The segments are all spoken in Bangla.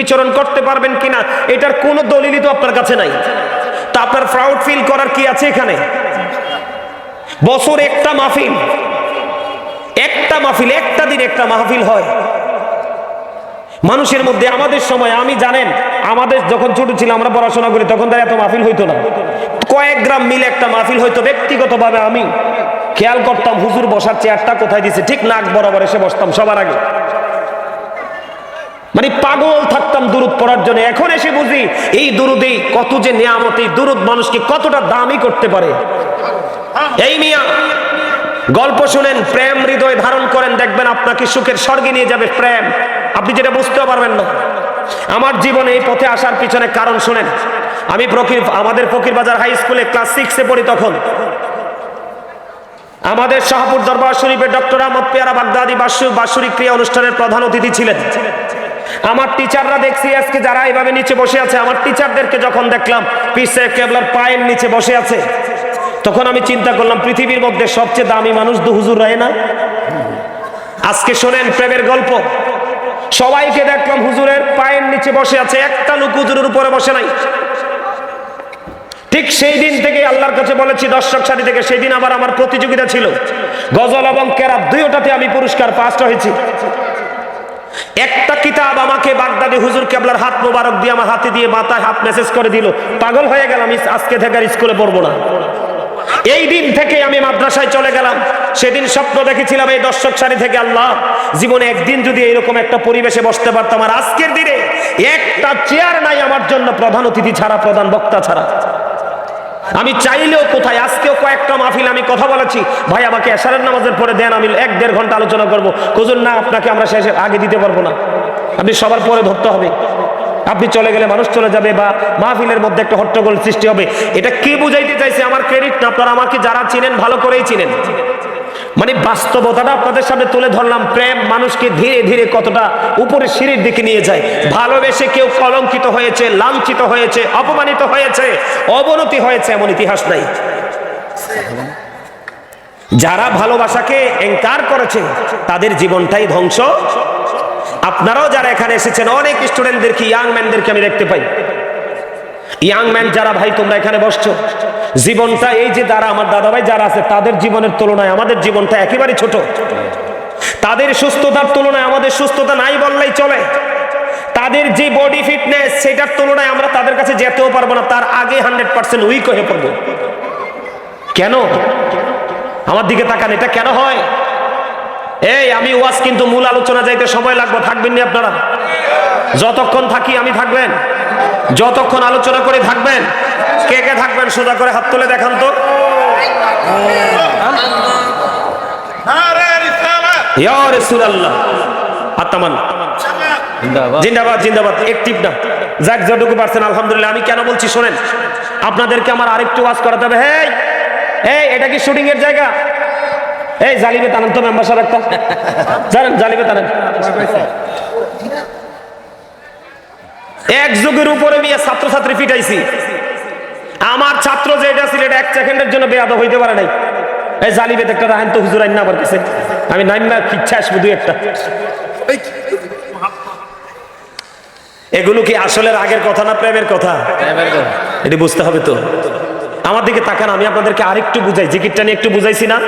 বিচরণ করতে পারবেন কিনা, এটার কোনো দলিলই তো আপনার কাছে নাই। তা আপনার প্রাউড ফিল করার কি আছে এখানে? বছর একটা মাহফিল একটা মাহফিল, একটা দিন একটা মাহফিল হয়। মানুষের মধ্যে আমাদের সময়, আমি জানেন, আমাদের যখন ছোট ছিল আমরা পড়াশোনা করি, তখন তার এত মাহফিল হইতো না। কয়েক গ্রাম মিলে একটা মাহফিল হইতো, ব্যক্তিগতভাবে আমি। খেয়াল করতাম, হুজুর বসার চেয়ারটা কোথায় দিছে? ঠিক নাক বরাবর এসে বসতাম সবার আগে। মানে পাগল থাকতাম দুরুদ পড়ার জন্য। এখন এসে বুঝি এই দুরুদে কত যে নিয়ামত, এই দুরুদ মানুষকে কতটা দামি করতে পারে। এই মিয়া, গল্প শুনেন, প্রেম হৃদয় ধারণ করেন, দেখবেন আপনাকে সুখের স্বর্গে নিয়ে যাবে প্রেম। আপনি যেটা বুঝতেও পারবেন না। আমার জীবনে এই পথে আসার পিছনে কারণ শুনেন। আমি ফকির, আমাদের ফকির বাজার হাই স্কুলে ক্লাস সিক্সে পড়ি তখন। আমাদের শাহপুর দরবার শরীফের ডক্টর আহমদ পেয়ারা বাগদাদি বাসু বাৎসরিক ক্রিয়া অনুষ্ঠানের প্রধান অতিথি ছিলেন। আমার টিচাররা দেখছি আজকে যারা এভাবে নিচে বসে আছে, আমার টিচারদেরকে যখন দেখলাম পিস কেবলার পায়ের নিচে বসে আছে, তখন আমি চিন্তা করলাম, পৃথিবীর মধ্যে সবচেয়ে দামি মানুষ দু হুজুর রায় না? আজকে শোনেন প্রেমের গল্প। সবাইকে দেখলাম হুজুরের পায়ের নিচে বসে আছে, একটা লোক হুজুরের উপরে বসে নাই। ঠিক সেই দিন থেকে আল্লাহর কাছে বলেছি, দর্শক সারি থেকে, সেই দিন আবার আমার প্রতিযোগিতা ছিল। গজল এবং কেরাত দুইটাতে আমি পুরস্কার ফার্স্ট হয়েছি। একটা কিতাব আমাকে বাগদাদি হুজুর কেবলার হাত মোবারক দিয়ে আমার হাতে দিয়ে মাথায় হাত মেসেজ করে দিল, পাগল হয়ে গেলাম আজকে থেকে আর স্কুলে পড়ব না। এই দিন থেকে আমি মাদ্রাসায় চলে গেলাম, সেদিন স্বপ্ন দেখেছিলাম এই দর্শক সারি থেকে, আল্লাহ, জীবনে একদিন যদি এইরকম একটা পরিবেশে বসতে পারতাম, আর আজকের দিনে একটা চেয়ার নাই আমার জন্য প্রধান অতিথি ছাড়া, প্রধান বক্তা ছাড়া। আমি চাইলেও কোথায়? আজকেও কয়েকটা মাহফিল আমি কথা বলেছি। ভাই, আমাকে এশারের নামাজের পরে দেন, আমি এক দেড় ঘণ্টা আলোচনা করব। কুজুর না, আপনাকে আমরা শেষে আগে দিতে পারব না। আপনি সবার পরে ধরতে হবে। আপনি চলে গেলে মানুষ চলে যাবে বা মাহফিলের মধ্যে একটা হট্টগোল সৃষ্টি হবে। এটা কে বুঝাইতে চাইছে? আমার ক্রেডিট না, আপনারা আমাকে যারা চিনেন, ভালো করেই চিনেন। মানে বাস্তবতাটা আপনাদের সামনে তুলে ধরলাম। প্রেম মানুষকে ধীরে ধীরে কতটা উপরে সিঁড়ির দিকে নিয়ে যায়। ভালোবেসে কেউ কলঙ্কিত হয়েছে, লাঞ্ছিত হয়েছে, অপমানিত হয়েছে, অবনতি হয়েছে এমন ইতিহাস নাই। যারা ভালোবাসাকে এঙ্কার করেছে, তাদের জীবনটাই ধ্বংস। আপনারাও যারা এখানে এসেছেন, অনেক স্টুডেন্টদেরকে, ইয়াং ম্যানদেরকে আমি দেখতে পাই। ইয়াং ম্যান যারা, ভাই, তোমরা এখানে বসছো। জীবনটা এই যে যারা আমার দাদা ভাই যারা আছে, তাদের জীবনের তুলনায় আমাদের জীবনটা একেবারে ছোট। তাদের সুস্থতার তুলনায় আমাদের সুস্থতা নাই বললেই চলে। তাদের যে বডি ফিটনেস সেটার তুলনায় আমরা তাদের কাছে যেতেও পারব না, তার আগে হান্ড্রেড পার্সেন্ট উইক হয়ে পড়ব। কেন? আমার দিকে তাকান, এটা কেন হয়? এই, আমি ওয়াজ কিন্তু মূল আলোচনা যাইতে সময় লাগবে, থাকবেন নি আপনারা? যতক্ষণ থাকি আমি থাকবেন। যতক্ষণ আলোচনা করে থাকবেন কে কে থাকবেন সোজা করে হাত তুলে দেখান তো। জিন্দাবাদ। জিন্দাবাদ একটিভ না। যাক যতটুকু পারছেন আলহামদুলিল্লাহ। আমি কেন বলছি শোনেন আপনাদেরকে আমার আরেকটু ওয়াজ করাতে হবে। হেই এই এটা কি শুটিং এর জায়গা? এই জালিমে টানেন তো মেম্বার সাহেব একটা। জানেন জালিমে টানেন। এক যুগের উপরে নিয়ে ছাত্রছাত্রী ফিটাইছি আমার ছাত্র যেটা ছিল এটা এক সেকেন্ডের জন্য বেয়াদ হইতে পারে নাই। এই জালিবেদ একটা রাহেন তো হুজুর আইন কাছে। আমি নাইন না খিচ্ছা আসব দুই একটা। এগুলো কি আসলে আগের কথা না প্রেমের কথা। এটি বুঝতে হবে তো। আমার দিকে তাকান আমি আপনাদেরকে আরেকটু বুঝাই। জিকিরটা নিয়ে একটু বুঝাইছি না?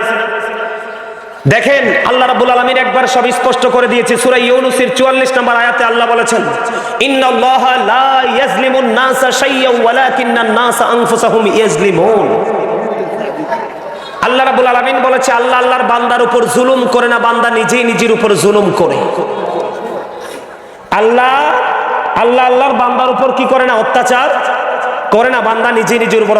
দেখেন, আল্লাহ রাব্বুল আলামিন একবার সব স্পষ্ট করে দিয়েছে। সূরা ইউনূসের 44 নম্বর আয়াতে আল্লাহ বলেছেন, ইন্নাল্লাহা লা ইয়াজলিমুন আল্লাহ রাব্বুল আলামিন বলেছে, আল্লাহ আল্লাহর বান্দার উপর জুলুম করে না, বান্দা নিজেই নিজের উপর জুলুম করে। আল্লাহ আল্লাহ আল্লাহর বান্দার উপর কি করে না, অত্যাচার করে না, বান্দা নিজে নিজের উপর